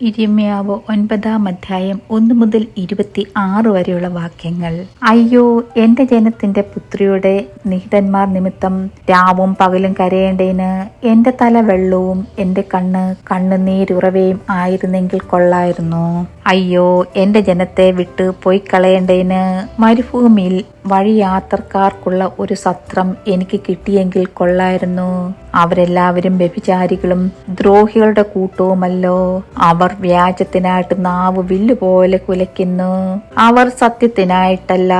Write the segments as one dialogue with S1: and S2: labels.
S1: ഇരിമ്യാവ് ഒൻപതാം അധ്യായം ഒന്ന് മുതൽ ഇരുപത്തി ആറ് വരെയുള്ള വാക്യങ്ങൾ. അയ്യോ എന്റെ ജനത്തിന്റെ പുത്രിയുടെ നിഹിതന്മാർ നിമിത്തം രാവും പകലും കരയേണ്ടതിന് എന്റെ തല വെള്ളവും എന്റെ കണ്ണ് കണ്ണുനീരുറവയും ആയിരുന്നെങ്കിൽ കൊള്ളായിരുന്നു. അയ്യോ എന്റെ ജനത്തെ വിട്ട് പോയി കളയേണ്ടതിന് മരുഭൂമിയിൽ വഴിയാത്രക്കാർക്കുള്ള ഒരു സത്രം എനിക്ക് കിട്ടിയെങ്കിൽ കൊള്ളായിരുന്നു. അവരെല്ലാവരും വ്യഭിചാരികളും ദ്രോഹികളുടെ കൂട്ടവുമല്ലോ. അവർ വ്യാജത്തിനായിട്ട് നാവ് വില്ലുപോലെ കുലയ്ക്കുന്നു. അവർ സത്യത്തിനായിട്ടല്ല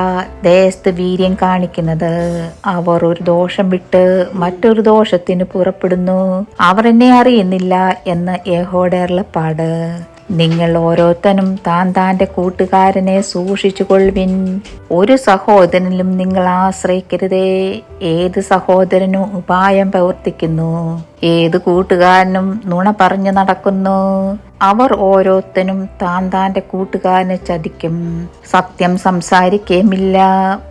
S1: ദേശത്ത് വീര്യം കാണിക്കുന്നത്. അവർ ഒരു ദോഷം വിട്ട് മറ്റൊരു ദോഷത്തിന് പുറപ്പെടുന്നു. അവർ എന്നെ അറിയുന്നില്ല എന്ന് ഏഹോടെ അരുളപ്പാട്. നിങ്ങൾ ഓരോരുത്തനും താൻ താന്റെ കൂട്ടുകാരനെ സൂക്ഷിച്ചു കൊള്ളുവിൻ ഒരു സഹോദരനിലും നിങ്ങൾ ആശ്രയിക്കരുതേ. ഏത് സഹോദരനും ഉപായം പ്രവർത്തിക്കുന്നു. ഏത് കൂട്ടുകാരനും നുണ പറഞ്ഞു നടക്കുന്നു. അവർ ഓരോരുത്തനും താൻ താന്റെ കൂട്ടുകാരനെ ചതിക്കും. സത്യം സംസാരിക്കേമില്ല.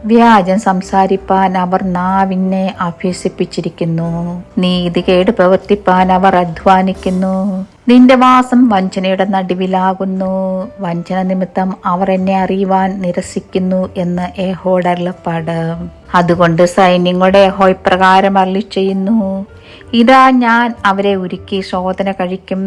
S1: വ്യാജം സംസാരിപ്പാൻ അവർ നാവിനെ അഭ്യസിപ്പിച്ചിരിക്കുന്നു. നീതികേട് പ്രവർത്തിപ്പാൻ അവർ അധ്വാനിക്കുന്നു. നിന്റെ വാസം വഞ്ചനയുടെ നടുവിലാകുന്നു. വഞ്ചന നിമിത്തം അവർ എന്നെ അറിയുവാൻ നിരസിക്കുന്നു എന്ന് ഏഹോടർലപ്പാട് അതുകൊണ്ട് സൈന്യങ്ങളുടെ ഏഹോ ഇപ്രകാരം അരളി ചെയ്യുന്നു ഇതാ ഞാൻ അവരെ ഒരുക്കി ശോധന കഴിക്കും.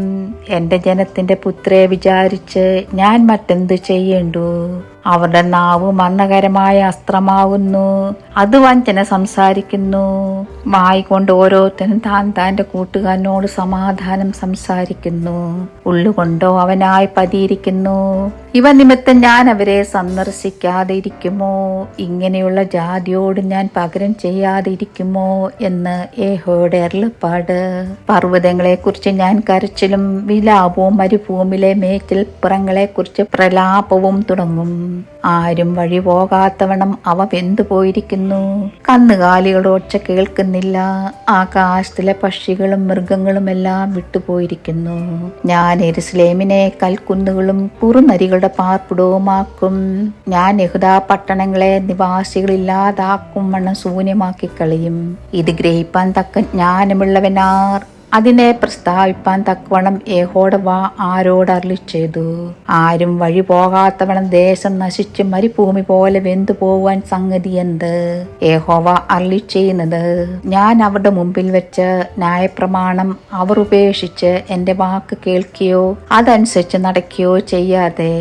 S1: എന്റെ ജനത്തിന്റെ പുത്രയെ വിചാരിച്ച് ഞാൻ മറ്റെന്ത് ചെയ്യേണ്ടു? അവരുടെ നാവ് മരണകരമായ അസ്ത്രമാവുന്നു. അത് വഞ്ചന സംസാരിക്കുന്നു. വായിക്കൊണ്ട് ഓരോരുത്തരും താൻ താന്റെ കൂട്ടുകാരനോട് സമാധാനം സംസാരിക്കുന്നു. ഉള്ളുകൊണ്ടോ അവനായി പതിയിരിക്കുന്നു. ഇവ നിമിത്തം ഞാൻ അവരെ സന്ദർശിക്കാതെ ഇരിക്കുമോ ഇങ്ങനെയുള്ള ജാതിയോട് ഞാൻ പകരം ചെയ്യാതെ ഇരിക്കുമോ എന്ന് ഏഹോയുടെ അരുളപ്പാട്. പർവതങ്ങളെ കുറിച്ച് ഞാൻ കരച്ചിലും വിലാപവും മരുഭൂമിയിലെ മേച്ചിൽ പുറങ്ങളെ കുറിച്ച് പ്രലാപവും തുടങ്ങും. ആരും വഴി പോകാത്തവണ്ണം അവ വെന്തുപോയിരിക്കുന്നു കന്നുകാലികളുടെ ഒച്ച കേൾക്കുന്നില്ല. ആകാശത്തിലെ പക്ഷികളും മൃഗങ്ങളും എല്ലാം വിട്ടുപോയിരിക്കുന്നു. ഞാൻ എരുസലേമിനെ കൽക്കുന്നുകളും കുറുനരികളുടെ പാർപ്പിടവുമാക്കും. ഞാൻ യഹുദാ പട്ടണങ്ങളെ നിവാസികളില്ലാതാക്കും വണ്ണം ശൂന്യമാക്കി കളയും ഇത് ഗ്രഹിപ്പാൻ തക്ക ജ്ഞാനമുള്ളവനാർ. അതിനെ പ്രസ്താവിപ്പാൻ തക്കവണ്ണം വാ ആരോട് അരളി ചെയ്തു. ആരും വഴി പോകാത്തവണ്ണം ദേശം നശിച്ച് മരുഭൂമി പോലെ വെന്തു പോവാൻ സംഗതി എന്ത്? ഏഹോവ അരളി ചെയ്യുന്നത് ഞാൻ അവരുടെ മുമ്പിൽ വെച്ച് ന്യായപ്രമാണം അവർ ഉപേക്ഷിച്ച് എന്റെ വാക്ക് കേൾക്കുകയോ അതനുസരിച്ച് നടക്കുകയോ ചെയ്യാതെ.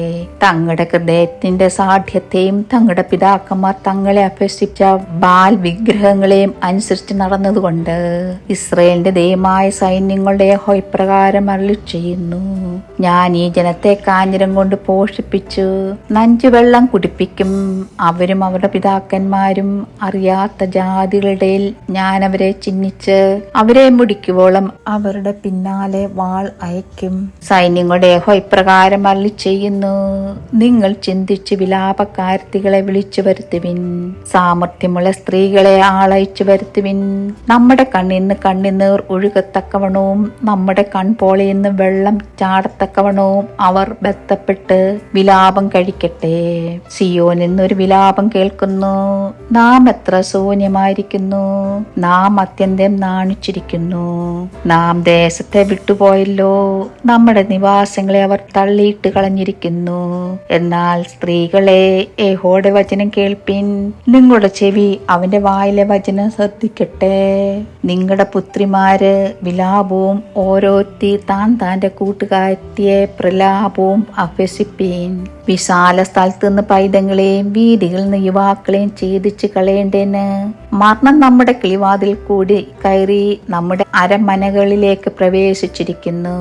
S1: തങ്ങളുടെ ഹൃദയത്തിന്റെ സാഠ്യത്തെയും തങ്ങളുടെ പിതാക്കന്മാർ തങ്ങളെ അഭ്യസിച്ച ബാൽ വിഗ്രഹങ്ങളെയും അനുസരിച്ച് നടന്നതുകൊണ്ട് ഇസ്രയേലിന്റെ ദൈവമായ സൈന്യങ്ങളുടെ യഹോ അരളി ചെയ്യുന്നു ഞാൻ ഈ ജനത്തെ കാഞ്ഞിരം കൊണ്ട് പോഷിപ്പിച്ചു നഞ്ചുവെള്ളം കുടിപ്പിക്കും. അവരും അവരുടെ പിതാക്കന്മാരും അറിയാത്ത ജാതികളുടെ ഞാൻ അവരെ ചിഹ്നിച്ച് അവരെ മുടിക്കുവോളം അവരുടെ പിന്നാലെ വാൾ അയക്കും സൈന്യങ്ങളുടെ ഏഹോ ഇപ്രകാരം അരളി ചെയ്യുന്നു. നിങ്ങൾ ചിന്തിച്ച് വിലാപക്കാരത്തികളെ വിളിച്ചു വരുത്തുവിൻ. സാമർഥ്യമുള്ള സ്ത്രീകളെ ആളയച്ചു വരുത്തുവിൻ. നമ്മുടെ കണ്ണിന്ന് കണ്ണിനീർ ഒഴുകത്തക്കവണവും നമ്മുടെ കൺപോളയിന്ന് വെള്ളം ചാടത്തക്കവണവും അവർ ബന്ധപ്പെട്ട് വിലാപം കഴിക്കട്ടെ. സിയോനിൽ നിന്നൊരു വിലാപം കേൾക്കുന്നു. നാം എത്ര ശൂന്യമായിരിക്കുന്നു. നാം അത്യന്തം നാണിച്ചിരിക്കുന്നു. നാം ദേശത്തെ വിട്ടുപോയല്ലോ. നമ്മുടെ നിവാസങ്ങളെ അവർ തള്ളിയിട്ട് കളഞ്ഞിരിക്കുന്നു. എന്നാൽ സ്ത്രീകളെ ഏഹോടെ വചനം കേൾപ്പിൻ. നിങ്ങളുടെ ചെവി അവന്റെ വായിലെ വചനം ശ്രദ്ധിക്കട്ടെ. നിങ്ങളുടെ പുത്രിമാര് വിലാപവും ഓരോരുത്തി താൻ താന്റെ കൂട്ടുകാരത്തിയെ പ്രലാപവും അഭ്യസിപ്പീൻ. വിശാല സ്ഥലത്ത് നിന്ന് പൈതങ്ങളെയും വീതികളിൽ നിന്ന് യുവാക്കളെയും ഛേദിച്ചു കളയേണ്ടേന് മരണം നമ്മുടെ കിളിവാതിൽ കൂടി കയറി നമ്മുടെ അരമനകളിലേക്ക് പ്രവേശിച്ചിരിക്കുന്നു.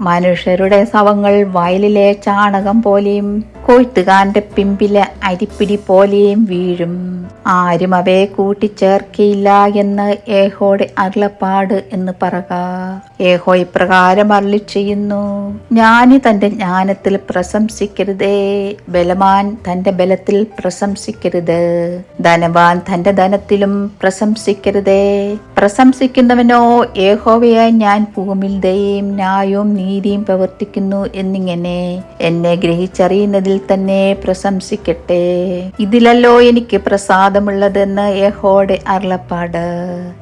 S1: മനുഷ്യരുടെ ശവങ്ങൾ വയലിലെ ചാണകം പോലെയും കൊയ്ത്തുകാരന്റെ പിമ്പിലെ അരിപ്പിടി പോലെയും വീഴും. ആരും അവയെ കൂട്ടിച്ചേർക്കയില്ല എന്ന് ഏഹോയുടെ അരുളപ്പാട് എന്ന് പറക. ഏഹോ ഇപ്രകാരം അരളി ചെയ്യുന്നു ജ്ഞാനി തന്റെ ജ്ഞാനത്തിൽ പ്രശംസിക്കരുതേ. ബലവാൻ തന്റെ ബലത്തിൽ പ്രശംസിക്കരുത്. ധനവാൻ തന്റെ ധനത്തിലും പ്രശംസിക്കരുതേ. പ്രശംസിക്കുന്നവനോ ഏഹോവയായി ഞാൻ ഭൂമിൽ ദയയും ന്യായവും നീതിയും പ്രവർത്തിക്കുന്നു എന്നിങ്ങനെ എന്നെ ഗ്രഹിച്ചറിയുന്നതിൽ തന്നെ പ്രശംസിക്കട്ടെ. ഇതിലല്ലോ എനിക്ക് പ്രസാദമുള്ളതെന്ന് യഹോയുടെ അരുളപ്പാട്.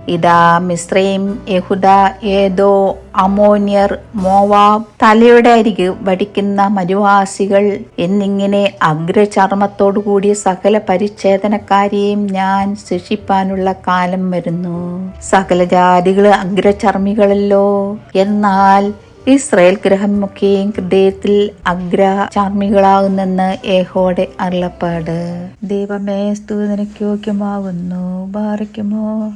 S1: ഇതാ മിശ്രയും യഹുദ ഏതോ അമോനിയർ മോവാബ് തലയുടെ അരികെ വടിക്കുന്ന മരുവാസികൾ എന്നിങ്ങനെ അഗ്രചർമ്മത്തോടു കൂടിയ സകല പരിച്ഛേദനക്കാരെയും ഞാൻ ശിക്ഷിപ്പാനുള്ള കാലം വരുന്നു. സകല ജാതികൾ അഗ്രചർമ്മികളല്ലോ. എന്നാൽ ഇസ്രയേൽ ഗ്രഹം ഗ്രഹമൊക്കെയും ഹൃദയത്തിൽ അഗ്രചാർമികളാകുന്നെന്ന് ഏഹോടെ അരുളപ്പാട്. ദൈവമേ സ്തുതി നിനക്ക് യോഗ്യമാകുന്നു. ബാറിക്കുമോ